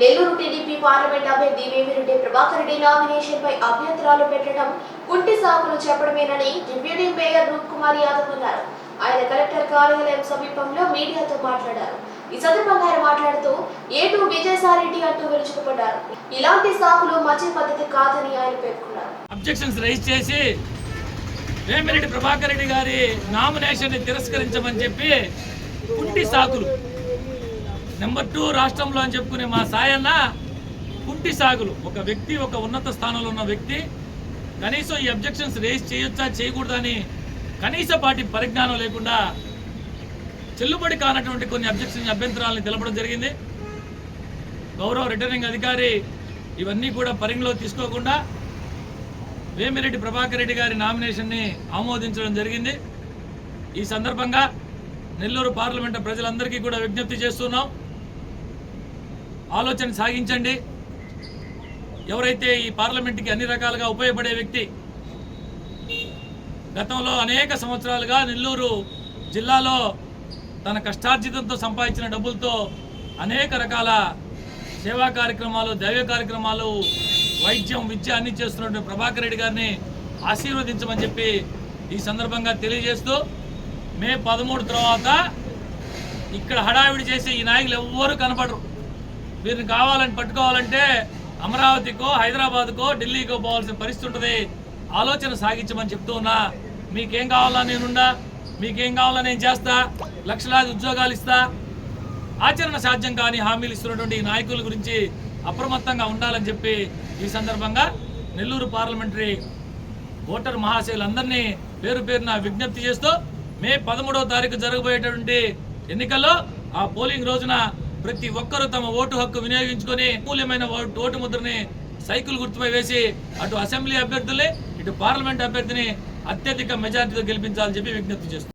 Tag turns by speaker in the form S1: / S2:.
S1: Nellore TDP parliament అభ్యర్థి Vemireddy Prabhakar Reddy nomination పై అభ్యంతరాలు పెట్టడం కుంటి సాకులు చెప్పడమేనని డిప్యూటీ మేయర్ రూప్ కుమార్ యాదవ్ అన్నారు. ఆయన కలెక్టర్ కార్యాలయం సమీపంలో మీడియాతో మాట్లాడారు. ఈ సందర్భంగా ఆయన మాట్లాడుతూ ఏటూ విజయసాయిరెడ్డి అంటూ విరుచుకుపడ్డారు. ఇలాంటి సాకులు మంచి పద్ధతి కాదని ఆయన పేర్కొన్నారు.
S2: అబ్జెక్షన్స్ రైజ్ చేసి వేమిరెడ్డి ప్రభాకర్ రెడ్డి గారి నామినేషన్ని తిరస్కరించమని చెప్పి కుంటి సాకులు నెంబర్ టూ రాష్ట్రంలో అని చెప్పుకునే మా సాయన్న కుంటి సాగులు. ఒక వ్యక్తి ఒక ఉన్నత స్థానంలో ఉన్న వ్యక్తి కనీసం ఈ అబ్జెక్షన్స్ రేస్ చేయొచ్చా చేయకూడదా అని కనీస పాటి పరిజ్ఞానం లేకుండా చెల్లుబడి కానటువంటి కొన్ని అబ్జెక్షన్ అభ్యంతరాలను తెలపడం జరిగింది. గౌరవ రిటర్నింగ్ అధికారి ఇవన్నీ కూడా పరిగణలో తీసుకోకుండా వేమిరెడ్డి ప్రభాకర్ రెడ్డి గారి నామినేషన్ని ఆమోదించడం జరిగింది. ఈ సందర్భంగా నెల్లూరు పార్లమెంటు ప్రజలందరికీ కూడా విజ్ఞప్తి చేస్తున్నాం. ఆలోచన సాగించండి. ఎవరైతే ఈ పార్లమెంట్కి అన్ని రకాలుగా ఉపయోగపడే వ్యక్తి గతంలో అనేక సంవత్సరాలుగా నెల్లూరు జిల్లాలో తన కష్టార్జితంతో సంపాదించిన డబ్బులతో అనేక రకాల సేవా కార్యక్రమాలు దైవ కార్యక్రమాలు వైద్యం విద్య అన్ని చేస్తున్నటువంటి ప్రభాకర్ రెడ్డి గారిని ఆశీర్వదించమని చెప్పి ఈ సందర్భంగా తెలియజేస్తూ మే పదమూడు తర్వాత ఇక్కడ హడావిడి చేసే ఈ నాయకులు ఎవ్వరూ కనపడరు. వీరిని కావాలని పట్టుకోవాలంటే అమరావతికో హైదరాబాద్కో ఢిల్లీకో పోవాల్సిన పరిస్థితి ఉంటుంది. ఆలోచన సాగించమని చెప్తూ ఉన్నా. మీకేం కావాలా నేనుండా? మీకేం కావాలా నేను చేస్తా? లక్షలాది ఉద్యోగాలు ఇస్తా? ఆచరణ సాధ్యం కాని హామీలు ఇస్తున్నటువంటి ఈ నాయకుల గురించి అప్రమత్తంగా ఉండాలని చెప్పి ఈ సందర్భంగా నెల్లూరు పార్లమెంటరీ ఓటర్ మహాశయులందరినీ పేరు పేరున విజ్ఞప్తి చేస్తూ మే పదమూడవ తారీఖు జరగబోయేటటువంటి ఎన్నికల్లో ఆ పోలింగ్ రోజున ప్రతి ఒక్కరూ తమ ఓటు హక్కు వినియోగించుకొని మూల్యమైన ఓటు ఓటు ముద్రని సైకిల్ గుర్తుపై వేసి అటు అసెంబ్లీ అభ్యర్థులే ఇటు పార్లమెంట్ అభ్యర్థిని అత్యధిక మెజార్టీతో గెలిపించాలని చెప్పి విజ్ఞప్తి చేస్తున్నారు.